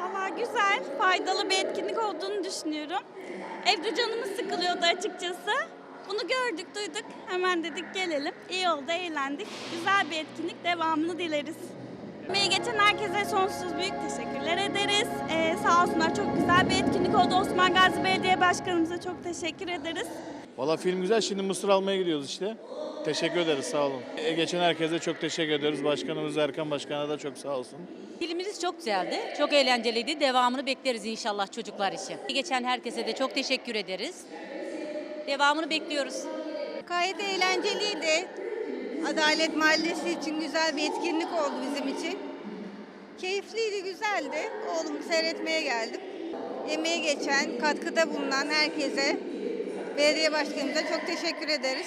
Valla güzel, faydalı bir etkinlik olduğunu düşünüyorum. Evde canımız sıkılıyordu açıkçası. Bunu gördük, duyduk. Hemen dedik gelelim. İyi oldu, eğlendik. Güzel bir etkinlik, devamını dileriz. Emeği geçen herkese sonsuz büyük teşekkürler ederiz. Ee, sağ olsunlar çok güzel bir etkinlik oldu. Osman Gazi Belediye Başkanımıza çok teşekkür ederiz. Valla film güzel. Şimdi mısır almaya gidiyoruz işte. Teşekkür ederiz sağ olun. E, geçen herkese çok teşekkür ediyoruz. Başkanımız Erkan Başkan'a da çok sağ olsun. Filmimiz çok güzeldi. Çok eğlenceliydi. Devamını bekleriz inşallah çocuklar için. Geçen herkese de çok teşekkür ederiz. Devamını bekliyoruz. Gayet eğlenceliydi. Adalet Mahallesi için güzel bir etkinlik oldu bizim için. Keyifliydi, güzeldi. Oğlumu seyretmeye geldim. Emeği geçen, katkıda bulunan herkese, belediye başkanımıza çok teşekkür ederiz.